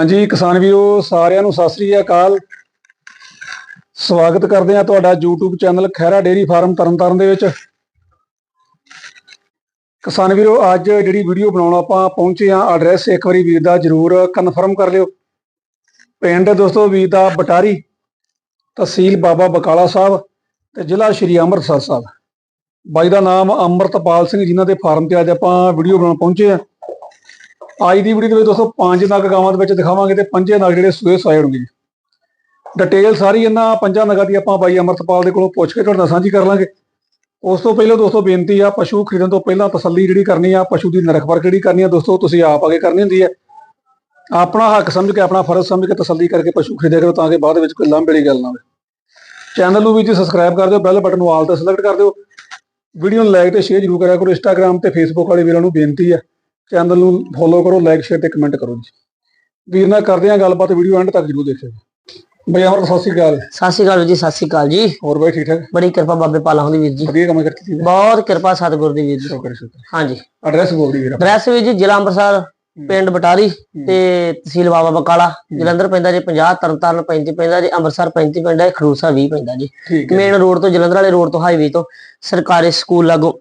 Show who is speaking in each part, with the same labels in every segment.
Speaker 1: ਹਾਂਜੀ, ਕਿਸਾਨ ਵੀਰੋ, ਸਾਰਿਆਂ ਨੂੰ ਸਤਿ ਸ੍ਰੀ ਅਕਾਲ। ਸਵਾਗਤ ਕਰਦੇ ਹਾਂ ਤੁਹਾਡਾ YouTube channel Khaira dairy farm Tarn Taran ਦੇ ਵਿੱਚ। ਕਿਸਾਨ ਵੀਰੋ, ਅੱਜ ਜਿਹੜੀ ਵੀਡੀਓ ਬਣਾਉਣ ਆਪਾਂ ਪਹੁੰਚੇ ਹਾਂ ਐਡਰੈਸ ਇੱਕ ਵਾਰੀ ਵੀਰ ਦਾ ਜਰੂਰ ਕਨਫਰਮ ਕਰ ਲਿਓ। ਪਿੰਡ ਦੋਸਤੋ ਵੀਰ ਦਾ ਬਟਾਰੀ, ਤਹਿਸੀਲ ਬਾਬਾ ਬਕਾਲਾ ਸਾਹਿਬ ਤੇ ਜ਼ਿਲ੍ਹਾ ਸ਼੍ਰੀ ਅੰਮ੍ਰਿਤਸਰ ਸਾਹਿਬ। ਬਾਈ ਦਾ ਨਾਮ ਅਮਰਤਪਾਲ ਸਿੰਘ, ਜਿਨ੍ਹਾਂ ਦੇ ਫਾਰਮ ਤੇ ਅੱਜ ਆਪਾਂ ਵੀਡੀਓ ਬਣਾਉਣ ਪਹੁੰਚੇ ਹਾਂ। ਅੱਜ ਦੀ ਵੀਡੀਓ ਦੇ ਵਿੱਚ ਦੋਸਤੋ, ਪੰਜ ਨਗ ਗਾਵਾਂ ਦੇ ਵਿੱਚ ਦਿਖਾਵਾਂਗੇ ਤੇ ਪੰਜੇ ਨਗ ਜਿਹੜੇ ਸੂਏ ਸਵਾਏ ਹੋਣਗੇ। ਜੀ ਡਿਟੇਲ ਸਾਰੀ ਇਹਨਾਂ ਪੰਜਾਂ ਨਗਾਂ ਦੀ ਆਪਾਂ ਬਾਈ ਅਮਰਤਪਾਲ ਦੇ ਕੋਲੋਂ ਪੁੱਛ ਕੇ ਤੁਹਾਡੇ ਨਾਲ ਸਾਂਝੀ ਕਰ ਲਾਂਗੇ। ਉਸ ਤੋਂ ਪਹਿਲਾਂ ਦੋਸਤੋ ਬੇਨਤੀ ਆ, ਪਸ਼ੂ ਖਰੀਦਣ ਤੋਂ ਪਹਿਲਾਂ ਤਸੱਲੀ ਜਿਹੜੀ ਕਰਨੀ ਆ, ਪਸ਼ੂ ਦੀ ਨਰਖ ਪਰਖ ਜਿਹੜੀ ਕਰਨੀ ਆ, ਦੋਸਤੋ ਤੁਸੀਂ ਆਪ ਆਗੇ ਕਰਨੀ ਹੁੰਦੀ ਹੈ ਆਪਣਾ ਹੱਕ ਸਮਝ ਕੇ, ਆਪਣਾ ਫਰਜ਼ ਸਮਝ ਕੇ ਤਸੱਲੀ ਕਰਕੇ ਪਸ਼ੂ ਖਰੀਦਿਆ ਕਰੋ ਤਾਂ ਕਿ ਬਾਅਦ ਵਿੱਚ ਕੋਈ ਲਾਂਭੇੜੀ ਗੱਲ ਨਾ ਹੋਵੇ। ਚੈਨਲ ਨੂੰ ਵੀ ਜੀ ਸਬਸਕ੍ਰਾਈਬ ਕਰ ਦਿਓ ਬੈਲ ਬਟਨ ਨੂੰ ਆਲ ਤੇ ਸਿਲੈਕਟ ਕਰ ਦਿਓ। ਵੀਡੀਓ ਨੂੰ ਲਾਈਕ ਤੇ ਸ਼ੇਅਰ ਜ਼ਰੂਰ ਕਰਿਆ ਕਰੋ ਇੰਸਟਾਗ੍ਰam ਤੇ ਫੇਸਬੁੱਕ ਵਾਲੇ ਵੀਰਾਂ ਨੂੰ ਬੇਨਤੀ ਆ। ਚੈਨਲ ਨੂੰ ਫੋਲੋ ਕਰੋ ਲਾਈਕ ਸ਼ੇਅਰ ਤੇ ਕਮੈਂਟ ਕਰੋ ਜੀ। ਵੀਰ ਨਾਲ ਕਰਦੇ ਆ ਗੱਲਬਾਤ ਵੀਡੀਓ ਐਂਡ ਤੱਕ ਜ਼ਰੂਰ ਦੇਖਿਓ ਬਈ ਅਮਰ ਸਤਿ ਸ਼੍ਰੀ ਅਕਾਲ।
Speaker 2: ਸਤਿ ਸ਼੍ਰੀ ਅਕਾਲ ਜੀ ਸਤਿ ਸ਼੍ਰੀ ਅਕਾਲ ਜੀ।
Speaker 1: ਹੋਰ ਬਾਈ ਠੀਕ ਠਾਕ?
Speaker 2: ਬੜੀ ਕਿਰਪਾ ਬਾਬੇ ਪਾਲਾ ਹੁੰਦੀ ਵੀਰ ਜੀ।
Speaker 1: ਵਧੀਆ ਕੰਮ ਕਰਤੀ ਸੀ
Speaker 2: ਬਹੁਤ ਕਿਰਪਾ ਸਤਿਗੁਰ ਦੀ ਵੀਰ ਜੀ।
Speaker 1: ਸ਼ੁਕਰ ਸ਼ੁਕਰ।
Speaker 2: ਹਾਂਜੀ।
Speaker 1: ਐਡਰੈਸ ਬੋਲ ਦੀ ਵੀਰ।
Speaker 2: ਐਡਰੈਸ ਵੀਰ ਜੀ ਜ਼ਿਲ੍ਹਾ ਅੰਮ੍ਰਿਤਸਰ ਪਿੰਡ ਬਟਾਰੀ ਤੇ ਤਹਿਸੀਲ ਬਾਬਾ ਬਕਾਲਾ। ਜਲੰਧਰ ਪੈਂਦਾ ਜੀ 50 ਤਰਨਤਾਰਨ 35 ਪੈਂਦਾ ਜੀ ਅੰਮ੍ਰਿਤਸਰ 35 ਪੈਂਦਾ ਜੀ ਖਡੂਰਸਾ 20 ਪੈਂਦਾ ਜੀ। ਮੇਨ ਰੋਡ ਤੋਂ ਜਲੰਧਰ ਵਾਲੇ ਰੋਡ ਤੋਂ ਹਾਈਵੇ ਤੋਂ ਸਰਕਾਰੀ ਸਕੂਲ ਲਾਗੋ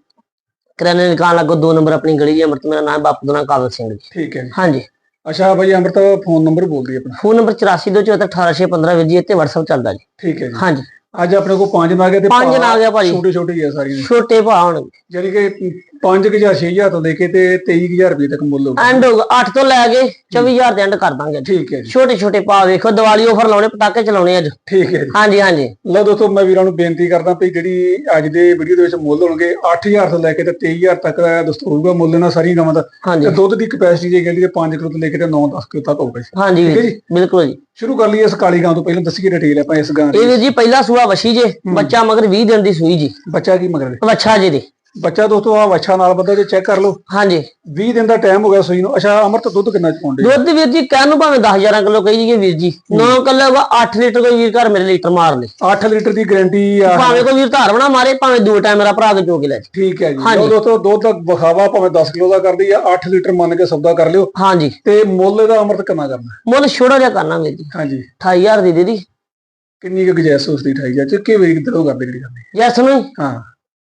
Speaker 2: ਕਰਿਆਨੇ ਦੀ ਦੁਕਾਨ ਲਾਗੋ ਦੋ ਨੰਬਰ ਆਪਣੀ ਗਲੀ ਜੀ ਅਮਰਤ ਮੇਰਾ ਨਾਮ ਬਾਪੂ ਦਾ ਨਾਮ ਕਾਬਲ ਸਿੰਘ ਜੀ।
Speaker 1: ਠੀਕ ਹੈ ਜੀ।
Speaker 2: ਹਾਂਜੀ।
Speaker 1: ਅੱਛਾ ਬਾਈ ਅਮਰਤ ਫੋਨ ਨੰਬਰ ਬੋਲ ਦੀ ਆਪਣਾ।
Speaker 2: ਫੋਨ ਨੰਬਰ 8424181615 ਵੀਰ ਜੀ ਇੱਥੇ WhatsApp ਚੱਲਦਾ ਜੀ।
Speaker 1: ਠੀਕ ਹੈ ਜੀ।
Speaker 2: ਹਾਂਜੀ।
Speaker 1: ਅੱਜ ਆਪਣੇ ਕੋਲ ਪੰਜ ਨਾਗ ਤੇ
Speaker 2: ਪੰਜ ਨਾਗ ਆ ਭਾਜੀ।
Speaker 1: ਛੋਟੇ ਛੋਟੇ ਹੀ ਆ ਸਾਰੀਆਂ।
Speaker 2: ਛੋਟੇ ਭਾ ਹੋਣਗੇ
Speaker 1: ਯਾਨੀ ਕਿ 5000 6000 ਤੋਂ ਲੈ ਕੇ ਤੇ 23000 ਰੁਪਏ ਤੱਕ ਮੁੱਲ ਹੋਊਗਾ
Speaker 2: ਐਂਡ 8 ਤੋਂ ਲੈ ਕੇ 24000 ਦੇ ਐਂਡ ਕਰ ਦਾਂਗੇ। ਜੀ।
Speaker 1: ਠੀਕ ਹੈ ਜੀ।
Speaker 2: ਛੋਟੇ ਛੋਟੇ ਪਾ ਵੇਖੋ ਦੀਵਾਲੀ ਆਫਰ ਲਾਉਣੇ ਪਟਾਕੇ ਚਲਾਉਣੇ ਅੱਜ।
Speaker 1: ਠੀਕ ਹੈ ਜੀ।
Speaker 2: ਹਾਂਜੀ ਹਾਂਜੀ।
Speaker 1: ਲਓ ਦੋਸਤੋ ਮੈਂ ਵੀਰਾਂ ਨੂੰ ਬੇਨਤੀ ਕਰਦਾ ਵੀ ਜਿਹੜੀ ਅੱਜ ਦੇ ਵੀਡੀਓ ਦੇ ਵਿੱਚ ਮੁੱਲ ਹੋਣਗੇ 8000 ਤੋਂ ਲੈ ਕੇ ਤੇ 23000 ਤੱਕ ਦਾ ਦੋਸਤੋ ਹੋਊਗਾ ਮੁੱਲ ਇਹਨਾਂ ਸਾਰੀਆਂ ਗਾਵਾਂ ਦਾ
Speaker 2: ਹਾਂਜੀ।
Speaker 1: ਤੇ ਦੁੱਧ ਦੀ ਕਪੈਸਿਟੀ ਜੇ ਕਹਿੰਦੀ ਤੇ 5 ਕਿਲੋ ਤੋਂ ਲੈ ਕੇ ਤੇ 9-10 ਕਿਲੋ ਤੱਕ ਹੋਊਗਾ ਜੀ।
Speaker 2: ਹਾਂਜੀ
Speaker 1: ਠੀਕ ਹੈ
Speaker 2: ਵੀਰ
Speaker 1: ਜੀ।
Speaker 2: ਬਿਲਕੁਲ ਜੀ।
Speaker 1: ਸ਼ੁਰੂ ਕਰ ਲਈਏ ਇਸ ਕਾਲੀ ਗਾਂ ਤੋਂ ਪਹਿਲਾਂ ਦੱਸੀਏ ਡਿਟੇਲ ਆਪਾਂ ਇਸ ਗਾਂ ਦੀ।
Speaker 2: ਇਹ ਵੀਰ ਜੀ ਪਹਿਲਾ ਸੂਆ ਵਸ਼ੀ ਜੇ ਬੱਚਾ ਮਗਰ 20 ਦਿਨ ਦੀ ਸੂਈ ਜੀ।
Speaker 1: ਬੱਚਾ ਕੀ ਮਗਰ? ਦੇ
Speaker 2: ਵੱਛਾ ਜੀ ਦੀ।
Speaker 1: ਬੱਚਾ ਦੋਸਤੋ ਆ ਵੱਛਾ ਨਾਲ ਬੰਦਾ ਜੇ ਚੈੱਕ ਕਰ ਲਓ।
Speaker 2: ਹਾਂਜੀ।
Speaker 1: 20 ਦਿਨ ਦਾ ਟਾਈਮ ਹੋ ਗਿਆ ਸੂਈ ਨੂੰ। ਅੱਛਾ ਅਮਰਤ ਦੁੱਧ ਕਿੰਨਾ ਚ ਪਾਉਂਦੇ
Speaker 2: ਦੁੱਧ ਵੀਰ ਜੀ ਕਹਿਣ ਨੂੰ ਭਾਵੇਂ 10000 ਕਿਲੋ ਕਹੀ ਜੀਏ ਵੀਰ ਜੀ। 9 ਕਿਲੋ ਵਾ 8 ਲੀਟਰ ਕੋਈ ਵੀਰ ਘਰ ਮੇਰੇ ਲੀਟਰ ਮਾਰ ਲੇ।
Speaker 1: 8 ਲੀਟਰ ਦੀ ਗਾਰੰਟੀ ਆ।
Speaker 2: ਭਾਵੇਂ ਕੋਈ ਵੀਰ ਧਾਰ ਬਣਾ ਮਾਰੇ ਭਾਵੇਂ ਦੋ ਟਾਈਮ ਮੇਰਾ ਭਰਾ ਕੇ ਚੋ ਕੇ ਲੈ।
Speaker 1: ਠੀਕ ਹੈ ਜੀ। ਲਓ ਦੋਸਤੋ ਦੁੱਧ ਦਾ ਵਿਖਾਵਾ ਭਾਵੇਂ 10 ਕਿਲੋ ਦਾ ਕਰਦੀ ਆ 8 ਲੀਟਰ ਮੰਨ ਕੇ ਸੌਦਾ ਕਰ ਲਿਓ।
Speaker 2: ਹਾਂਜੀ।
Speaker 1: ਤੇ ਮੁੱਲ ਇਹਦਾ ਅਮਰਤ ਕਿੰਨਾ ਕਰਨਾ?
Speaker 2: ਮੁੱਲ ਛੋੜਾ ਜਿਹਾ ਕਰਨਾ ਵੀਰ ਜੀ।
Speaker 1: ਹਾਂਜੀ।
Speaker 2: 28000 ਦੀ ਦੇ ਦੀ।
Speaker 1: ਕਿੰਨੀ ਕੁ ਗੁਜਾਇਸ਼ ਉਸ ਦੀ 28 ਜਾਂ ਕਿ ਵੇਰੀ ਕਿਤੇ ਕਰਦੇ ਜਿਹੜੀ ਕਰਦੀ
Speaker 2: ਜੈਸ ਨੂੰ?
Speaker 1: ਹਾਂ।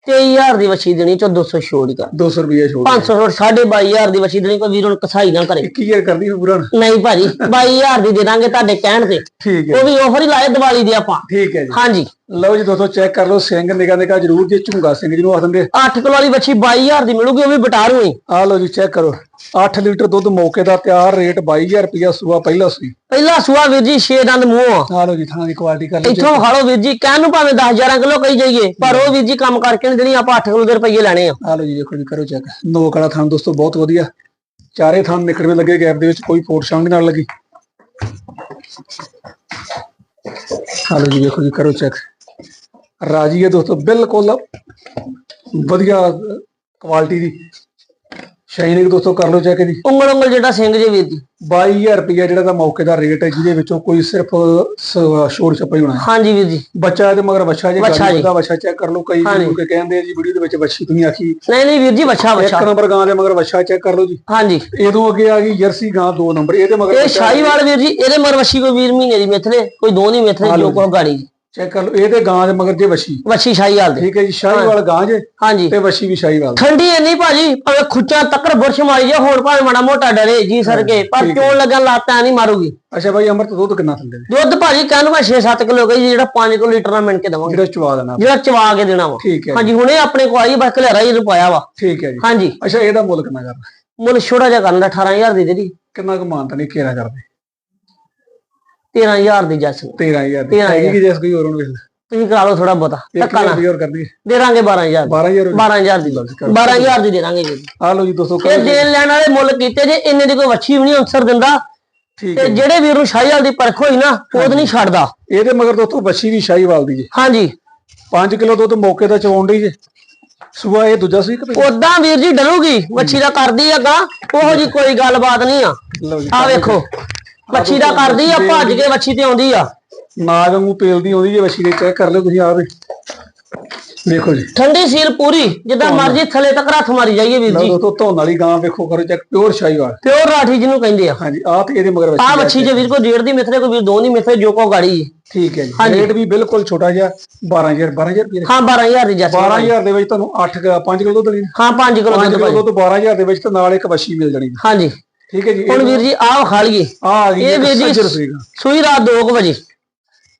Speaker 2: 23000 ਦੀ ਵਛੀ ਦੇਣੀ ਚੋ 200 ਛੋੜ ਕਰ।
Speaker 1: 200 ਰੁਪਏ ਛੋੜ।
Speaker 2: 500 ਛੋੜ 22500 ਦੀ ਵਛੀ ਦੇਣੀ ਕੋਈ ਵੀਰ ਹੁਣ ਕਸਾਈ ਨਾ ਕਰੇ।
Speaker 1: 21000 ਕਰਦੀ ਫਿਰ ਪੂਰਾ
Speaker 2: ਨਹੀਂ ਭਾਜੀ 22000 ਦੀ ਦੇ ਦਾਂਗੇ ਤੁਹਾਡੇ ਕਹਿਣ ਤੇ।
Speaker 1: ਠੀਕ ਹੈ
Speaker 2: ਉਹ ਵੀ ਆਫਰ ਹੀ ਲਾਏ ਦੀਵਾਲੀ ਦੇ ਆਪਾਂ।
Speaker 1: ਠੀਕ ਹੈ ਜੀ।
Speaker 2: ਹਾਂਜੀ।
Speaker 1: ਲਓ ਜੀ ਦੋਸਤੋ ਚੈੱਕ ਕਰ ਲਓ ਸਿੰਘ ਨਿਗਾ ਨਿਗਾ ਜਰੂਰ ਜੇ ਝੁੰਗਾ ਸਿੰਘ ਜਿਹਨੂੰ ਆਖਦੇ
Speaker 2: 8 ਕਿਲੋ ਵਾਲੀ ਵੱਛੀ 22000 ਦੀ ਮਿਲੂਗੀ ਉਹ ਵੀ ਬਟਾਰੂ ਹੀ
Speaker 1: ਆ ਲਓ ਜੀ ਚੈੱਕ ਕਰੋ। 8 ਲੀਟਰ ਦੁੱਧ ਮੌਕੇ ਦਾ ਤਿਆਰ ਰੇਟ 22000 ਰੁਪਇਆ ਸੂਆ ਪਹਿਲਾ ਸੂਈ
Speaker 2: ਪਹਿਲਾ ਸੂਆ ਵੀਰ ਜੀ 6 ਦੰਦ ਮੂੰਹ। ਆ।
Speaker 1: ਲਓ ਜੀ ਥਾਂ ਦੀ ਕੁਆਲਿਟੀ ਕਰ ਲਓ
Speaker 2: ਇੱਥੋਂ ਖਾ ਲਓ ਵੀਰ ਜੀ ਕਹਿਣ ਨੂੰ ਭਾਵੇਂ 10000 ਕਿਲੋ ਕਹੀ ਜਾਈਏ ਪਰ ਉਹ ਵੀਰ ਜੀ ਕੰਮ ਕਰਕੇ ਨਹੀਂ ਦੇਣੀ ਆਪਾਂ 8 ਕਿਲੋ ਦੇ ਰੁਪਏ ਲੈਣੇ ਆ।
Speaker 1: ਆ ਲਓ ਜੀ ਦੇਖੋ ਜੀ ਕਰੋ ਚੈੱਕ ਨੋਕ ਵਾਲਾ ਥਾਂ ਦੋਸਤੋ ਬਹੁਤ ਵਧੀਆ। ਚਾਰੇ ਥਾਂ ਨਿਕੜਵੇਂ ਲੱਗੇ ਗੈਪ ਦੇ ਵਿੱਚ ਕੋਈ ਫੋਟ ਸ਼ਾਂਗ ਨਾਲ ਲੱਗੀ। ਲਓ ਜੀ ਦੇਖੋ ਜੀ ਕਰੋ ਚੈੱਕ ਰਾਜੀ ਹੈ ਦੋਸਤੋ ਬਿਲਕੁਲ ਵਧੀਆ ਕੁਆਲਿਟੀ ਦੀ ਸ਼ਾਈਨਿੰਗ ਦੋਸਤੋ ਕਰ ਲਓ ਚੈੱਕ ਜੀ
Speaker 2: ਉਂਗਲ ਉਂਗਲ ਜਿਹੜਾ ਸਿੰਘ ਜੇ ਵੀਰ ਜੀ।
Speaker 1: 22000 ਰੁਪਇਆ ਜਿਹੜਾ ਦਾ ਮੌਕੇ ਦਾ ਰੇਟ ਹੈ ਜਿਹਦੇ ਵਿੱਚੋਂ ਕੋਈ ਸਿਰਫ ਸ਼ੋਰ ਛੱਪਾ ਹੀ ਹੋਣਾ ਹੈ।
Speaker 2: ਹਾਂਜੀ ਵੀਰ ਜੀ।
Speaker 1: ਬੱਚਾ ਇਹਦੇ ਮਗਰ ਬੱਚਾ ਜੇ ਗਾੜੀ। ਦਾ ਬੱਚਾ ਚੈੱਕ ਕਰ ਲਓ ਕਈ। ਲੋਕ ਕਹਿੰਦੇ ਆ ਜੀ ਵੀਡੀਓ ਦੇ ਵਿੱਚ ਬੱਚੀ ਤੁਸੀਂ ਆਖੀ।
Speaker 2: ਨਹੀਂ ਨਹੀਂ ਵੀਰ ਜੀ ਵੱਛਾ
Speaker 1: ਇੱਕ
Speaker 2: ਵੱਛਾ
Speaker 1: ਨੰਬਰ ਗਾਂ ਦੇ ਮਗਰ ਬੱਚਾ ਚੈੱਕ ਕਰ ਲਓ ਜੀ।
Speaker 2: ਹਾਂਜੀ।
Speaker 1: ਇਹਦੋਂ ਅੱਗੇ ਆ ਗਈ ਜਰਸੀ ਗਾਂ ਦੋ ਨੰਬਰ ਇਹਦੇ ਮਗਰ
Speaker 2: ਇਹ ਸ਼ਾਹੀਵਾਲ ਵੀਰ ਜੀ ਇਹਦੇ ਮਰ ਵੱਛੀ ਕੋਈ ਵੀਰ ਮਹੀਨੇ ਦੀ ਮਿੱਥਲੇ ਕੋਈ ਦੋ ਨਹੀਂ ਮਿੱਥਲੇ ਜੋ ਗਾੜੀ ਜੀ।
Speaker 1: ਚੈੱਕ ਕਰ ਲਓ ਇਹਦੇ ਗਾਂ ਦੇ ਮਗਰ ਜੇ ਵਸ਼ੀ
Speaker 2: ਵੱਛੀ ਸ਼ਾਹੀਵਾਲ ਦੇ।
Speaker 1: ਠੀਕ ਹੈ ਜੀ ਸ਼ਾਹੀਵਾਲ ਗਾਂ ਜੇ
Speaker 2: ਹਾਂਜੀ।
Speaker 1: ਤੇ ਵਸ਼ੀ ਵੀ ਸ਼ਾਹੀਵਾਲ
Speaker 2: ਠੰਡੀ ਇੰਨੀ ਭਾਜੀ ਭਾਵੇਂ ਖੁੱਚਾ ਤੱਕਰ ਬੁਰਸ਼ ਮਾਰੀ ਜਾ ਹੋਰ ਭਾਵੇਂ ਮਾੜਾ ਮੋਟਾ ਡਰੇ ਜੀ ਸਰਕੇ ਪਰ ਚੋਣ ਲੱਗਣ ਲਾਤਾਂ ਨਹੀਂ ਮਾਰੂਗੀ।
Speaker 1: ਅੱਛਾ ਭਾਈ ਅਮਰਤ ਦੁੱਧ ਕਿੰਨਾ ਥੱਲੇ
Speaker 2: ਦੁੱਧ ਭਾਜੀ ਕਹਿਣ ਮੈਂ 6-7 ਕਿਲੋ ਕਹੀ ਜਿਹੜਾ 5 ਕਿਲੋ ਲੀਟਰ ਨਾਲ ਮਿਣ ਕੇ ਦਵਾਂਗੇ।
Speaker 1: ਜਿਹੜਾ ਚਵਾ ਦੇਣਾ।
Speaker 2: ਜਿਹੜਾ ਚਵਾ ਕੇ ਦੇਣਾ ਵਾ।
Speaker 1: ਠੀਕ ਹੈ
Speaker 2: ਹਾਂਜੀ ਹੁਣੇ ਆਪਣੇ ਕੋ ਆਈ ਬਸ ਘਲੇਰਾ ਹੀ ਪਾਇਆ ਵਾ।
Speaker 1: ਠੀਕ ਹੈ ਜੀ।
Speaker 2: ਹਾਂਜੀ।
Speaker 1: ਅੱਛਾ ਇਹਦਾ ਮੁੱਲ ਕਿੰਨਾ ਕਰਨਾ?
Speaker 2: ਮੁੱਲ ਛੋੜਾ ਜਿਹਾ ਕਰਨ ਦਾ 18000 ਦੀ ਜਿਹੜੀ
Speaker 1: ਕਿੰਨਾ ਕੁ ਮਾਨਤਾ ਨਹੀਂ ਕੇਰਾ ਕਰਦੇ
Speaker 2: 13000 ਦੀ ਜੱਸ। ਨੂੰ
Speaker 1: 13000 ਦੀ।
Speaker 2: 13,000
Speaker 1: ਹੈਗੀ ਕਿ ਜੈਸ ਕੋਈ ਹੋਰ ਹੁਣ ਵੇਖ
Speaker 2: ਤੁਸੀਂ ਕਰਾ ਲਓ ਥੋੜਾ ਬਹੁਤਾ ਧੱਕਾ ਨਾ।
Speaker 1: 1000 ਹੋਰ ਕਰ ਦਈਏ
Speaker 2: ਦੇ। ਦਾਂਗੇ 12000
Speaker 1: 12000
Speaker 2: 12000 ਦੀ 12000 ਦੀ ਦੇ ਦਾਂਗੇ ਜੀ।
Speaker 1: ਆ ਲਓ ਜੀ ਦੋਸਤੋ
Speaker 2: ਇਹ ਦੇਣ ਲੈਣ ਵਾਲੇ ਮੁੱਲ ਕੀਤੇ ਜੇ ਇੰਨੇ ਦੀ ਕੋਈ ਵੱਛੀ ਵੀ ਨਹੀਂ ਅਨਸਰ ਦਿੰਦਾ।
Speaker 1: ਠੀਕ ਹੈ
Speaker 2: ਜਿਹੜੇ ਵੀਰ ਨੂੰ ਸ਼ਾਹੀਵਾਲ ਦੀ ਪਰਖ ਹੋਈ ਨਾ ਉਹ ਨਹੀਂ ਛੱਡਦਾ।
Speaker 1: ਇਹਦੇ ਮਗਰ ਦੋਸਤੋ ਵਸ਼ੀ ਵੀ ਸ਼ਾਹੀਵਾਲ ਦੀ ਜੇ।
Speaker 2: ਹਾਂਜੀ।
Speaker 1: 5 ਕਿਲੋ ਦੁੱਧ ਮੌਕੇ ਦਾ ਚਵਾਉਣ ਦੀ ਜੇ। ਸੂਆ ਇਹ ਦੂਜਾ ਸੀ ਕਿ
Speaker 2: ਉਦਾਂ ਵੀਰ ਜੀ ਡਰੂਗੀ ਵੱਛੀ ਦਾ ਕਰਦੀ ਹੈਗਾ ਉਹੋ ਜੀ। ਕੋਈ ਗੱਲਬਾਤ ਨਹੀਂ ਆ। ਆ ਵੇਖੋ। ਵੱਛੀ ਦਾ ਕਰਦੀ ਆ ਭੱਜ ਕੇ ਵੱਛੀ ਤੇ ਆਉਂਦੀ ਆ।
Speaker 1: ਨਾਗ ਵਾਂਗੂ ਪੇਲਦੀ ਆਉਂਦੀ ਜੇ ਵਸ਼ੀ ਦੇ ਚੈੱਕ ਕਰ ਲਿਓ ਤੁਸੀਂ ਆਪ ਹੀ ਵੇਖੋ ਜੀ।
Speaker 2: ਠੰਡੀ ਸੀਲ ਪੂਰੀ ਜਿੱਦਾਂ ਮਰਜ਼ੀ ਥੱਲੇ ਤੱਕ ਹੱਥ ਮਾਰੀ ਜਾਈਏ ਵੀਰ
Speaker 1: ਲਓ
Speaker 2: ਜੀ।
Speaker 1: ਦੋਸਤੋ ਧੋਣ ਵਾਲੀ ਗਾਂ ਵੇਖੋ ਕਰੋ check pure Sahiwal
Speaker 2: pure Rathi ਜਿਹਨੂੰ ਕਹਿੰਦੇ ਆ।
Speaker 1: ਹਾਂਜੀ ਆਹ ਤੇ ਇਹਦੇ ਮਗਰ
Speaker 2: ਆ
Speaker 1: ਵੱਛੀ
Speaker 2: ਬੱਚੀ ਜੇ ਵੀਰ ਕੋ ਡੇਢ ਦੀ ਮਿੱਥਰੇ ਕੋਈ ਵੀਰ ਦੋ ਦੀ ਮਿੱਥਰੇ ਜੋ ਕੋ ਗਾੜੀ। ਹੈ।
Speaker 1: ਠੀਕ ਹੈ ਜੀ।
Speaker 2: ਹਾਂਜੀ।
Speaker 1: ਰੇਟ ਵੀ ਬਿਲਕੁਲ ਛੋਟਾ ਜਿਹਾ 12000 12000 ਰੁਪਏ
Speaker 2: ਹਾਂ 12000 ਦੀ ਜੱਸ
Speaker 1: 12000 ਦੇ ਵਿੱਚ ਤੁਹਾਨੂੰ 8 5 ਕਿਲੋ ਦੁੱਧ ਲੈਣੀ
Speaker 2: ਹਾਂ 5 ਕਿਲੋ
Speaker 1: 5
Speaker 2: ਦੁੱਧ
Speaker 1: ਕਿਲੋ
Speaker 2: ਭਾਜੀ
Speaker 1: ਦੁੱਧ 12000 ਦੇ ਵਿੱਚ ਤੇ ਨਾਲ ਇੱਕ ਵੱਛੀ ਮਿਲ ਜਾਣੀ।
Speaker 2: ਹਾਂਜੀ।
Speaker 1: ਠੀਕ ਹੈ ਜੀ
Speaker 2: ਹੁਣ ਵੀਰ ਜੀ ਆਹ ਖਾ ਲਈਏ।
Speaker 1: ਆ ਆ ਗਈ
Speaker 2: ਇਹ ਵੀਰ ਜੀ
Speaker 1: ਸੂਈ
Speaker 2: ਰਾਤ 2 ਵਜੇ।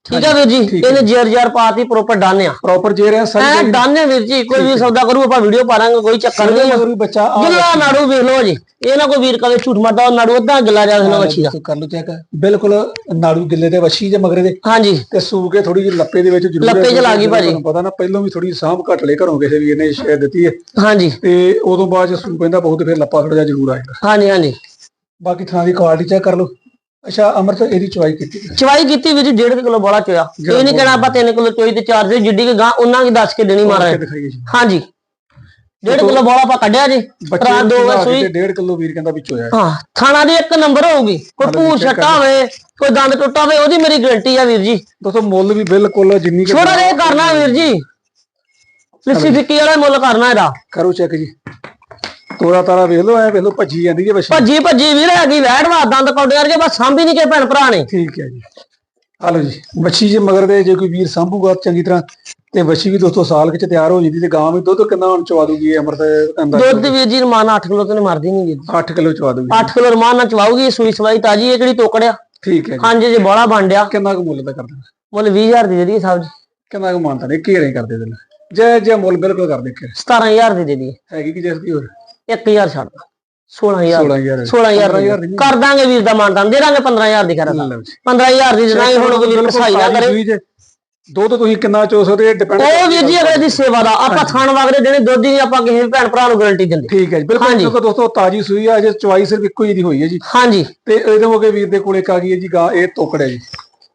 Speaker 2: ਠੀਕ ਆ ਵੀਰ ਜੀ ਇਹਨੇ ਜਰ ਜਰ ਪਾਤੀ ਪ੍ਰੋਪਰ ਡਨ ਆ।
Speaker 1: ਪ੍ਰੋਪਰ ਜੇ ਰਿਆ
Speaker 2: ਐ
Speaker 1: ਸੱਜਰ
Speaker 2: ਡਨ ਹੈ ਵੀਰ ਜੀ ਕੋਈ ਵੀ ਸੌਦਾ ਕਰੂ ਆਪਾਂ ਵੀਡੀਓ ਪਾ ਦਾਂਗੇ ਕੋਈ ਚੱਕਰ ਨਹੀਂ ਆ।
Speaker 1: ਬੱਚਾ ਆ
Speaker 2: ਗਿੱਲਾ ਨਾੜੂ ਵੇਖ ਲਓ ਜੀ ਇਹ ਨਾ ਕੋਈ ਵੀਰ ਕਵੇ ਝੂਠ ਮਾਰਦਾ ਨਾੜੂ ਅੱਧਾ ਗਿੱਲਾ ਜਾ ਨਾ ਵੱਛੀ ਦਾ।
Speaker 1: ਕਰ ਲਓ ਚੈੱਕ ਬਿਲਕੁਲ ਨਾੜੂ ਗਿੱਲੇ ਤੇ ਵੱਛੀ ਜੇ ਮਗਰੇ ਦੇ।
Speaker 2: ਹਾਂਜੀ।
Speaker 1: ਤੇ ਸੂ ਕੇ ਥੋੜੀ ਜਿਹੀ ਲੱਪੇ ਦੇ ਵਿੱਚ ਜ਼ਰੂਰ
Speaker 2: ਲੱਪੇ 'ਚ ਲਾ ਗਈ ਭਾਜੀ।
Speaker 1: ਪਤਾ ਨਾ ਪਹਿਲਾਂ ਵੀ ਥੋੜੀ ਸਾਂਭ ਘੱਟ ਲੈ ਘਰੋਂ ਕਿਸੇ ਵੀ ਇਹਨੇ ਸ਼ਾਇਦ ਦਿੱਤੀ ਹੈ।
Speaker 2: ਹਾਂਜੀ।
Speaker 1: ਤੇ ਉਦੋਂ ਬਾਅਦ ਸੂ ਪੈਂਦਾ ਬਹੁਤ ਫਿਰ ਲੱਪਾ ਥੋੜਾ ਜਿਹਾ ਜ਼ਰੂਰ ਆ ਜਾਂਦਾ।
Speaker 2: ਹਾਂਜੀ ਹਾਂਜੀ।
Speaker 1: ਬਾਕੀ ਥਾਂ ਦੀ ਕੁਆਲਿਟੀ ਚੈੱਕ ਕਰ ਲਓ। ਅੱਛਾ ਅਮਰਤ ਇਹਦੀ ਚੁਆਈ ਕੀਤੀ
Speaker 2: ਚਵਾਈ ਕੀਤੀ ਜੀ 1.5 ਕਿਲੋ ਬੋਲਾ ਚੋਇਆ। ਇਹ ਨਹੀਂ ਕਹਿਣਾ ਆਪਾਂ 3 ਕਿਲੋ ਚੋਈ ਤੇ ਚਾਰ ਦੇ ਜਿੱਡੀ ਕਿ ਗਾਂ ਉਹਨਾਂ ਕੀ ਦੱਸ ਕੇ ਦੇਣੀ ਮਾਰਾ
Speaker 1: ਕੇ ਦਿਖਾਈਏ ਜੀ।
Speaker 2: ਹਾਂਜੀ। 1.5 ਕਿਲੋ ਬੋਲਾ ਆਪਾਂ ਕੱਢਿਆ ਜੀ।
Speaker 1: ਬੱਚੇ
Speaker 2: ਰਾਤ ਦੋ ਵਜੇ ਸੂਈ
Speaker 1: 1.5 ਕਿਲੋ ਵੀਰ ਕਹਿੰਦਾ ਵਿੱਚ ਹੋਇਆ
Speaker 2: ਹਾਂ ਥਾਣਾ ਦੀ ਇੱਕ ਨੰਬਰ ਹੋਊਗੀ। ਕੋਈ ਭੂਰ ਛੱਟਾ ਹੋਵੇ ਕੋਈ ਦੰਦ ਟੁੱਟਾ ਹੋਵੇ ਉਹਦੀ ਮੇਰੀ ਗਾਰੰਟੀ ਆ ਵੀਰ ਜੀ।
Speaker 1: ਦੋਸਤੋ ਮੁੱਲ ਵੀ ਬਿਲਕੁਲ ਜਿੰਨੀ ਕੁ-
Speaker 2: ਛੋੜਾ ਜਿਹਾ ਕਰਨਾ ਵੀਰ ਜੀ। ਲੱਸੀ ਫਿੱਕੀ ਵਾਲਾ ਮੁੱਲ ਕਰਨਾ ਇਹਦਾ।
Speaker 1: ਕਰੋ ਚੈੱਕ ਜੀ। ਤੋਰਾ ਤਾਰਾ ਵੇਖ ਲਓ ਐ ਵੇਖ ਲਓ ਭੱਜੀ ਜਾਂਦੀ ਜੇ ਵਸ਼ੀ
Speaker 2: ਭੱਜੀ ਭੱਜੀ ਵੀਰ ਹੈਗੀ ਵੈੜ ਵਾ ਦੰਦ ਕੌਡੇ ਕਰਕੇ ਬਸ ਸਾਂਭੀ ਨਹੀਂ ਕੇ ਭੈਣ ਭਰਾ ਨੇ।
Speaker 1: ਠੀਕ ਹੈ ਜੀ। ਆ ਲਓ ਜੀ ਵੱਛੀ ਜੇ ਮਗਰ ਦੇ ਜੇ ਕੋਈ ਵੀਰ ਸਾਂਭੂਗਾ ਚੰਗੀ ਤਰ੍ਹਾਂ ਤੇ ਵੱਛੀ ਵੀ ਦੋਸਤੋ ਸਾਲ ਵਿੱਚ ਤਿਆਰ ਹੋ ਜਾਂਦੀ ਤੇ ਗਾਂ ਵੀ ਦੁੱਧ ਕਿੰਨਾ ਹੁਣ ਚਵਾ ਦੂਗੀ ਅਮਰਤ ਅੰਦਰ
Speaker 2: ਦੁੱਧ ਵੀਰ ਜੀ ਰਮਾਨ 8 ਕਿਲੋ ਤੇ ਮਰਦੀ ਨਹੀਂ ਵੀਰ
Speaker 1: 8 ਕਿਲੋ ਚਵਾ ਦੂਗੀ।
Speaker 2: 8 ਕਿਲੋ ਰਮਾਨ ਨਾਲ ਚਵਾਉਗੀ ਸੂਈ ਸਵਾਈ ਤਾਜੀ ਇਹ ਕਿਹੜੀ ਤੋਕੜਿਆ?
Speaker 1: ਠੀਕ ਹੈ ਜੀ।
Speaker 2: ਹਾਂਜੀ ਜੇ ਬੋਲਾ ਬਣ ਡਿਆ
Speaker 1: ਕਿੰਨਾ ਕੁ ਮੁੱਲ ਦਾ ਕਰਦੇ
Speaker 2: ਮੁੱਲ 20000 ਦੀ ਦੇ ਦਈਏ ਸਾਹਿਬ ਜੀ।
Speaker 1: ਕਿੰਨਾ ਕੁ ਮਾਨਤਾ ਨੇ ਘੇਰੇ ਕਰਦੇ ਦਿਨ ਜੈ ਜੈ ਮੁੱਲ ਬਿਲਕੁਲ ਕਰਦੇ ਕੇ
Speaker 2: 17000 ਦੀ ਦੇ ਦਈਏ।
Speaker 1: ਹੈਗੀ ਕਿ ਜਿਸ ਦੀ ਹੋਰ?
Speaker 2: 1000 ਛੱਡ ਦਾਂ 16000
Speaker 1: 16000
Speaker 2: 16000
Speaker 1: 15000
Speaker 2: ਦੀ। ਕਰ ਦਾਂਗੇ ਵੀਰ ਦਾ ਮਾਨਦਾਨ ਦੇ ਦਾਂਗੇ 15000 ਦੀ ਕਰ
Speaker 1: ਲਓ ਜੀ।
Speaker 2: 15000 ਦੀ ਦੇ ਦਾਂਗੇ ਹੁਣ ਕੋਈ ਵੀਰ ਕਸਾਈ ਨਾ ਕਰੇ।
Speaker 1: ਦੁੱਧ ਤੁਸੀਂ ਕਿੰਨਾ ਚੋ ਸਕਦੇ ਡਿਪੈਂਡ
Speaker 2: ਉਹ ਵੀਰ ਜੀ ਅਗਲੇ ਦੀ ਸੇਵਾ ਦਾ। ਆਪਾਂ ਥਾਣ ਵਗਰੇ ਦੇਣੇ ਦੁੱਧ ਦੀ ਆਪਾਂ ਕਿਸੇ ਭੈਣ ਭਰਾ ਨੂੰ ਗਾਰੰਟੀ ਦਿੰਦੇ।
Speaker 1: ਠੀਕ ਹੈ ਜੀ ਬਿਲਕੁਲ। ਕਿਉਂਕਿ ਦੋਸਤੋ ਤਾਜੀ ਸੂਈ ਆ ਜੇ ਚਵਾਈ ਸਿਰਫ ਇੱਕੋ ਹੀ ਦੀ ਹੋਈ ਹੈ ਜੀ।
Speaker 2: ਹਾਂਜੀ।
Speaker 1: ਤੇ ਇਹਦੇ ਮੋਗੇ ਵੀਰ ਦੇ ਕੋਲੇ ਗਈ ਹੈ ਜੀ ਗਾਂ ਇਹ ਤੋਕੜ ਹੈ ਜੀ।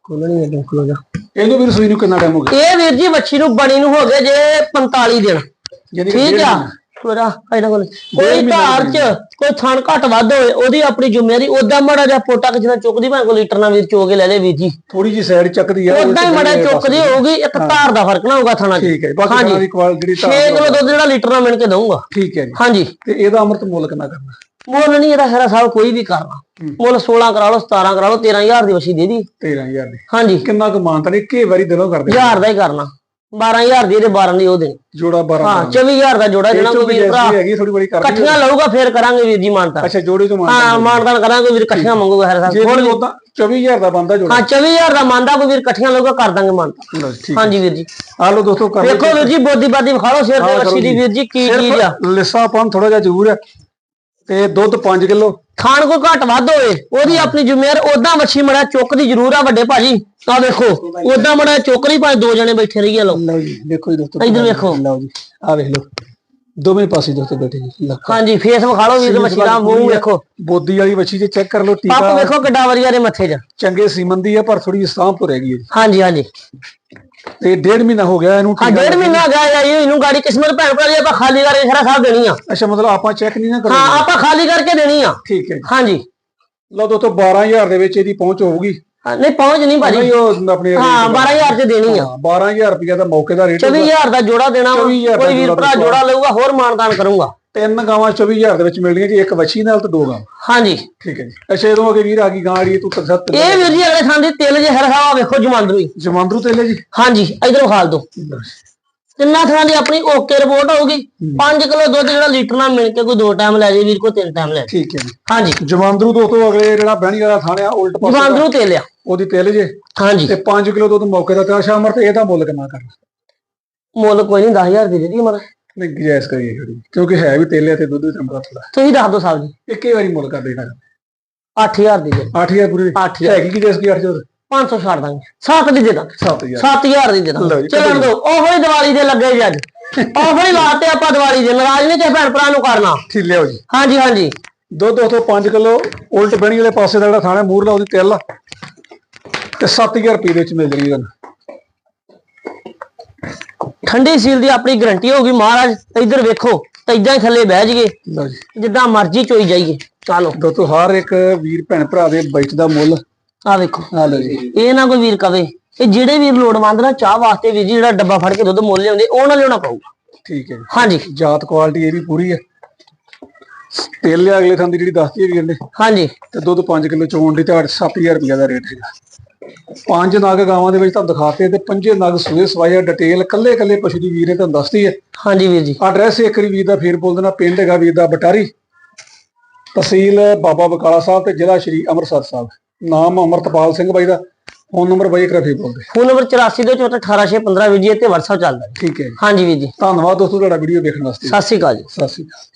Speaker 2: ਖੋਲਣੀ ਹੈ ਖੋਲੋ ਜਾ।
Speaker 1: ਇਹਨੂੰ ਵੀਰ ਸੂਈ ਨੂੰ ਕਿੰਨਾ ਟਾਈਮ ਹੋ ਗਿਆ?
Speaker 2: ਇਹ ਵੀਰ ਜੀ ਬੱਚੀ ਨੂੰ ਬਣੀ ਨੂੰ ਹੋ ਗਏ ਜੇ 45 ਦਿਨ।
Speaker 1: ਕਿ
Speaker 2: ਠੀਕ ਆ। ਪੂਰਾ ਇਹਨਾਂ ਕੋਲ ਕੋਈ ਧਾਰ ਚ ਕੋਈ ਥਣ ਘੱਟ ਵੱਧ ਹੋਵੇ ਉਹਦੀ ਆਪਣੀ ਜ਼ਿੰਮੇਵਾਰੀ ਉਦਾਂ ਮੜਾ ਜਿਹਾ ਪੋਟਾ ਕਿ ਚੁੱਕਦੀ ਭਾਵੇਂ ਕੋ ਲੀਟਰ ਨਾਲ ਵੀਰ ਚੋ ਕੇ ਲੈ ਲੈ ਵੀਰ ਜੀ।
Speaker 1: ਥੋੜੀ ਜੀ ਸਾਈਡ ਚੱਕਦੀ ਆ
Speaker 2: ਉਦਾਂ ਹੀ ਮੜਾ ਚੁੱਕਦੀ ਹੋਊਗੀ ਇੱਕ ਧਾਰ ਦਾ ਫ਼ਰਕ ਨਾ ਹੋਊਗਾ ਥਣਾ ਚ।
Speaker 1: ਠੀਕ ਹੈ ਬਾਕੀ। ਖਾਣਾ ਦੀ ਕੁਆਲਿਟੀ
Speaker 2: 6 ਕਿਲੋ ਦੁੱਧ ਜਿਹੜਾ ਲੀਟਰ ਨਾਲ ਮਿਣ ਕੇ ਦਊਂਗਾ।
Speaker 1: ਠੀਕ ਹੈ ਜੀ।
Speaker 2: ਹਾਂਜੀ।
Speaker 1: ਤੇ ਇਹਦਾ ਅਮਰਤ ਮੁੱਲ ਕਿੰਨਾ ਕਰਨਾ?
Speaker 2: ਮੁੱਲ ਨਹੀਂ ਇਹਦਾ ਖੈਰਾ ਸਾਹਿਬ ਕੋਈ ਵੀ ਕਰਨਾ। ਮੁੱਲ 16 ਕਰਾ ਲਓ 17 ਕਰਾ ਲਓ 13000 ਦੀ ਵਛੀ ਦੇ ਦੀ।
Speaker 1: 13000 ਦੀ।
Speaker 2: ਹਾਂਜੀ।
Speaker 1: ਕਿੰਨਾ ਕੁ ਮਾਨਤਾ ਨੇ ਇੱਕੇ ਵਾਰੀ ਦਿਨੋਂ ਕਰਦੇ
Speaker 2: ਹਜ਼ਾਰ ਦਾ ਹੀ ਕਰਨਾ। 12000 ਦੀ ਇਹਦੇ 12 ਦੀ ਉਹ ਦੇਣੀ।
Speaker 1: ਜੋੜਾ 12
Speaker 2: ਹਾਂ 24000 ਦਾ ਜੋੜਾ ਜਿਹੜਾ ਕੋਈ ਵੀਰ ਭਰਾ
Speaker 1: ਹੈਗੀ ਥੋੜੀ ਬੜੀ ਕਰਦੀ
Speaker 2: ਇਕੱਠੀਆਂ ਲਊਗਾ ਫੇਰ ਕਰਾਂਗੇ ਵੀਰ ਜੀ ਮਾਨਤਾ।
Speaker 1: ਅੱਛਾ ਜੋੜੇ ਤੋਂ ਮਾਨਤਾ
Speaker 2: ਹਾਂ ਮਾਨਦਾਨ ਕਰਾਂਗੇ ਵੀਰ ਇਕੱਠੀਆਂ ਮੰਗੂਗਾ
Speaker 1: ਜੇ
Speaker 2: ਸਾਹਿਬ
Speaker 1: ਵੀ ਉਦਾਂ 24000 ਦਾ ਬੰਦਾ ਜੋੜਾ।
Speaker 2: ਹਾਂ 24000 ਦਾ ਮੰਨਦਾ ਕੋਈ ਵੀਰ ਇਕੱਠੀਆਂ ਲਊਗਾ ਕਰ ਦਾਂਗੇ ਮਾਨਤਾ। ਹਾਂਜੀ ਵੀਰ ਜੀ।
Speaker 1: ਆ ਲਓ ਦੋਸਤੋ ਕਰ
Speaker 2: ਵੇਖੋ ਵੀਰ ਜੀ। ਬੋਦੀ ਬਾਦੀ ਵਿਖਾ ਲਓ ਸਿਰ ਤੇ ਵੱਛੀ ਦੀ ਵੀਰ ਜੀ ਕੀ ਚੀਜ਼ ਆ।
Speaker 1: ਸਿਰਫ ਲਿੱਸਾਪਨ ਥੋੜਾ ਜਿਹਾ ਜ਼ਰੂਰ ਹੈ। ਤੇ ਦੁੱਧ 5 ਕਿਲੋ।
Speaker 2: ਖਾਣ ਕੋਈ ਘੱਟ ਵੱਧ ਹੋਵੇ ਉਹਦੀ ਆਪਣੀ ਜ਼ਿੰਮੇਵਾਰ ਉਦਾਂ ਵੱਛੀ ਮੜਾ ਚੁੱਕਦੀ ਜ਼ਰੂਰ ਆ ਵੱਡੇ ਭਾਜੀ। ਆ ਵੇਖੋ ਉਦਾਂ ਮੜਾ ਚੁੱਕ ਲਈ ਭਾਵੇਂ ਦੋ ਜਣੇ ਬੈਠੇ ਰਹੀਏ ਲੋ
Speaker 1: ਲਓ ਜੀ ਦੇਖੋ ਜੀ ਦੋਸਤੋ
Speaker 2: ਇੱਧਰ ਵੇਖੋ।
Speaker 1: ਲਓ ਜੀ ਆ ਵੇਖ ਲਓ ਦੋਵੇਂ ਪਾਸੇ ਦੋਸਤੋ ਬੈਠੇ ਜੀ
Speaker 2: ਹਾਂਜੀ ਫੇਸ ਵਿਖਾ ਲਓ ਵੀਰ ਵੱਛੀ ਦਾ ਮੂੰਹ ਵੇਖੋ।
Speaker 1: ਬੋਦੀ ਵਾਲੀ ਵੱਛੀ ਜੇ ਚੈੱਕ ਕਰ ਲਓ
Speaker 2: ਪੱਪ
Speaker 1: ਟੀਕਾ
Speaker 2: ਵੇਖੋ ਕਿੱਡਾ ਵਧੀਆ ਦੇ ਮੱਥੇ 'ਚ।
Speaker 1: ਚੰਗੇ ਸੀਮਨ ਦੀ ਹੈ ਪਰ ਥੋੜੀ ਸਾਂਭ ਰਹਿ ਜੀ।
Speaker 2: ਹਾਂਜੀ ਹਾਂਜੀ।
Speaker 1: ਤੇ ਡੇਢ ਮਹੀਨਾ ਹੋ ਗਿਆ ਇਹਨੂੰ
Speaker 2: ਹਾਂ ਡੇਢ ਮਹੀਨਾ ਗਿਆ ਜਾਂ ਇਹਨੂੰ ਗਾੜੀ ਕਿਸਮਤ ਭੈਣ ਭਰਾ ਦੀ ਆਪਾਂ ਖਾਲੀ ਕਰਕੇ ਖਰਾ ਸਾਹਿਬ ਦੇਣੀ ਆ।
Speaker 1: ਅੱਛਾ ਮਤਲਬ ਆਪਾਂ ਚੈੱਕ ਨਹੀਂ ਨਾ
Speaker 2: ਹਾਂ
Speaker 1: ਕਰਾਂਗੇ
Speaker 2: ਆਪਾਂ ਖਾਲੀ ਕਰਕੇ ਦੇਣੀ ਆ।
Speaker 1: ਠੀਕ ਹੈ
Speaker 2: ਹਾਂਜੀ।
Speaker 1: ਲਓ ਦੋਸਤੋ 12000 ਦੇ ਵਿੱਚ ਇਹਦੀ ਪਹੁੰਚ ਹੋਊਗੀ।
Speaker 2: ਹਾਂ, ਨਹੀਂ ਪਹੁੰਚ ਨਹੀਂ ਭਾਜੀ।
Speaker 1: ਨਹੀਂ ਉਹ ਆਪਣੇ
Speaker 2: ਹਾਂ 12000 'ਚ ਦੇਣੀ ਆ।
Speaker 1: ਹਾਂ, 12000 ਰੁਪਏ ਦਾ ਮੌਕੇ ਦਾ ਰੇਟ
Speaker 2: 24000 ਦਾ ਜੋੜਾ ਦੇਣਾ ਵਾ।
Speaker 1: 24,000 ਦਾ
Speaker 2: ਕੋਈ ਵੀਰ ਭਰਾ ਜੋੜਾ ਲਊਗਾ ਹੋਰ ਮਾਨਦਾਨ ਕਰੂੰਗਾ।
Speaker 1: ਤਿੰਨ ਗਾਵਾਂ 24000 ਦੇ ਵਿੱਚ ਮਿਲਣੀਆਂ ਜੀ ਇੱਕ ਵੱਛੀ ਨਾਲ ਤੇ ਦੋ ਗਾਵਾਂ।
Speaker 2: ਹਾਂਜੀ।
Speaker 1: ਠੀਕ ਹੈ ਜੀ। ਅੱਛਾ ਇਹਦੋਂ ਅੱਗੇ ਵੀਰ ਆ ਗਈ ਗਾਂ ਜਿਹੜੀ ਤੂੰ ਤਸੱਤ
Speaker 2: ਇਹ ਵੀਰ ਜੀ ਅਗਲੇ ਥਾਂ ਦੀ ਤਿਲ ਜੇ ਹਰਖਾਵਾ ਵੇਖੋ ਜਮਾਂਦਰੂ ਹੀ।
Speaker 1: ਜਮਾਂਦਰੂ ਤੇਲੇ ਜੀ।
Speaker 2: ਹਾਂਜੀ ਇਧਰੋਂ ਖਾਲ ਦੋ। ਤਿੰਨਾਂ ਥਾਂ ਦੀ ਆਪਣੀ ਓਕੇ ਰਿਪੋਰਟ ਹੋਊਗੀ। 5 ਕਿਲੋ ਦੁੱਧ ਜਿਹੜਾ ਲੀਟਰ ਨਾਲ ਮਿਲ ਕੇ ਕੋਈ ਦੋ ਟਾਈਮ ਲੈ ਜੇ ਵੀਰ ਕੋ ਤਿੰਨ ਟਾਈਮ ਲੈ।
Speaker 1: ਠੀਕ ਹੈ ਜੀ।
Speaker 2: ਹਾਂਜੀ।
Speaker 1: ਜਮਾਂਦਰੂ ਤੋਂ ਤੋਂ ਅਗਲੇ ਜਿਹੜਾ ਬਹਿਣੀ ਵਾਲਾ ਥਾਣਿਆ ਉਲਟ ਪਾਸੇ
Speaker 2: ਜਮਾਂਦਰੂ ਤਿਲ ਆ।
Speaker 1: ਉਹਦੀ ਤੇਲ ਜੇ।
Speaker 2: ਹਾਂਜੀ।
Speaker 1: ਤੇ 5 ਕਿਲੋ ਦੁੱਧ ਮੌਕੇ ਦਾ ਤੇ ਸ਼ਾਮਰ ਤੇ ਇਹਦਾ ਮੁੱਲ ਕਿੰਨਾ ਕਰਨਾ?
Speaker 2: ਮੁੱਲ ਕੋਈ ਨਹੀਂ 10000 ਦੀ ਦੇ ਦੀ ਮਰ
Speaker 1: ਨਹੀਂ ਗੁਜਾਇਸ਼ ਕਰੀਏ ਥੋੜੀ ਕਿਉਂਕਿ ਹੈ ਵੀ ਤੇਲੇ ਤੇ ਦੁੱਧ ਵੀ ਤੰਬਰਾ ਥੋੜਾ
Speaker 2: ਤੁਸੀਂ ਦੱਸ ਦਿਓ ਸਾਹਿਬ ਜੀ।
Speaker 1: ਇੱਕੇ ਵਾਰੀ ਮੁੱਲ ਕਰ ਦੇਣਾ
Speaker 2: 8000 ਦੀ ਦੇ।
Speaker 1: 8000 ਪੂਰੀ?
Speaker 2: 8000
Speaker 1: ਹੈਗੀ ਕਿ ਜਿਸ ਕੀ 8000
Speaker 2: 500 ਛੱਡ ਦਾਂਗੇ। 7 ਦੀ ਦੇ ਦਾਂਗੇ
Speaker 1: 7000
Speaker 2: 7000 ਦੀ ਦੇ
Speaker 1: ਲਓ
Speaker 2: ਦਾਂਗੇ ਚੱਲਣ ਦੋ। ਉਹੋ ਹੀ ਦੀਵਾਲੀ ਦੇ ਲੱਗੇ ਜੀ ਅੱਜ। ਉਹੋ ਹੀ ਲਾਤੇ ਆਪਾਂ ਦੀਵਾਲੀ ਦੇ ਨਾਰਾਜ਼ ਨਹੀਂ ਕਿਸੇ ਭੈਣ ਭਰਾ ਨੂੰ ਕਰਨਾ।
Speaker 1: ਠੀਕ ਲਿਆਓ ਜੀ।
Speaker 2: ਹਾਂਜੀ ਹਾਂਜੀ।
Speaker 1: ਦੁੱਧ ਉਥੋਂ 5 ਕਿਲੋ ਉਲਟ ਬਹਿਣੀ ਵਾਲੇ ਪਾਸੇ ਦਾ ਜਿਹੜਾ ਥਾਣਾ ਮੂਰਲਾ ਉਹਦੀ ਤੇਲ ਤੇ 7000 ਰੁਪਏ ਦੇ ਵਿੱਚ ਮਿਲ ਜਣੀ ਤੁਹਾਨੂੰ
Speaker 2: ਠੰਡੀ ਸੀਲ ਦੀ ਆਪਣੀ ਗਰੰਟੀ ਹੋਊਗੀ ਮਹਾਰਾਜ ਇੱਧਰ ਵੇਖੋ ਤਾਂ ਇਦਾਂ ਹੀ ਥੱਲੇ ਬਹਿ ਜਾਈਏ
Speaker 1: ਲਓ ਜੀ।
Speaker 2: ਜਿੱਦਾਂ ਮਰਜ਼ੀ ਚੋਈ ਜਾਈਏ। ਚਲੋ
Speaker 1: ਦੋਸਤੋ ਹਰ ਇੱਕ ਵੀਰ ਭੈਣ ਭਰਾ ਦੇ ਬਜਟ ਦਾ ਮੁੱਲ।
Speaker 2: ਆ ਵੇਖੋ।
Speaker 1: ਆ ਲਓ ਜੀ।
Speaker 2: ਇਹ ਨਾ ਕੋਈ ਵੀਰ ਕਵੇ ਇਹ ਜਿਹੜੇ ਵੀਰ ਲੋੜਵੰਦ ਨਾ ਚਾਹ ਵਾਸਤੇ ਵੀਰ ਜੀ ਜਿਹੜਾ ਡੱਬਾ ਫੜ ਕੇ ਦੁੱਧ ਮੁੱਲ ਲਿਆਉਂਦੇ ਉਹ ਨਾ ਲਿਆਉਣਾ ਪਊਗਾ।
Speaker 1: ਠੀਕ ਹੈ ਜੀ।
Speaker 2: ਹਾਂਜੀ।
Speaker 1: ਜਾਤ ਕੁਆਲਿਟੀ ਇਹ ਵੀ ਪੂਰੀ ਹੈ। ਤੇਲ ਲਿਆ ਅਗਲੇ ਥਾਂ ਦੀ ਜਿਹੜੀ ਦੱਸਦੀ ਹੈ ਵੀਰ ਨੇ।
Speaker 2: ਹਾਂਜੀ।
Speaker 1: ਤੇ ਦੁੱਧ 5 ਕਿਲੋ ਚੋਣ ਦੀ ਤੇ 7000 ਰੁਪਏ ਦਾ ਰੇਟ ਹੈਗਾ। ਪੰਜ ਨਗ ਗਾਵਾਂ ਦੇ ਵਿੱਚ ਤੁਹਾਨੂੰ ਦਿਖਾਤੇ ਤੇ ਪੰਜੇ ਨਗ ਸੂਏ ਸਵਾਇਆ ਡਿਟੇਲ ਕੱਲੇ ਕੱਲੇ ਪਸ਼ੂ ਦੀ ਵੀਰ ਨੇ ਤੁਹਾਨੂੰ ਦੱਸਦੀ ਹੈ।
Speaker 2: ਹਾਂਜੀ ਵੀਰ ਜੀ।
Speaker 1: ਐਡਰੈਸ ਇੱਕ ਵਾਰੀ ਵੀਰ ਦਾ ਫੇਰ ਬੋਲ ਦੇਣਾ ਪਿੰਡ ਹੈਗਾ ਵੀਰ ਦਾ ਬਟਾਰੀ। ਤਹਿਸੀਲ ਬਾਬਾ ਬਕਾਲਾ ਸਾਹਿਬ ਤੇ ਜ਼ਿਲ੍ਹਾ ਸ਼੍ਰੀ ਅੰਮ੍ਰਿਤਸਰ ਸਾਹਿਬ। ਨਾਮ ਅਮਰਤਪਾਲ ਸਿੰਘ ਬਾਈ ਦਾ ਫੋਨ ਨੰਬਰ ਬਾਈ ਇੱਕ ਵਾਰ ਫੇਰ ਬੋਲ ਦੇ
Speaker 2: ਫੋਨ ਨੰਬਰ 84 ਦੇ 18615 ਵੀਰ ਜੀ ਤੇ WhatsApp ਚੱਲਦਾ
Speaker 1: ਠੀਕ ਹੈ ਜੀ।
Speaker 2: ਹਾਂਜੀ ਵੀਰ ਜੀ।
Speaker 1: ਧੰਨਵਾਦ ਦੋਸਤੋ ਤੁਹਾਡਾ ਵੀਡੀਓ ਵੇਖਣ ਵਾਸਤੇ।
Speaker 2: ਸਤਿ ਸ਼੍ਰੀ ਅਕਾਲ ਜੀ।
Speaker 1: ਸਤਿ ਸ਼੍ਰੀ ਅਕਾਲ।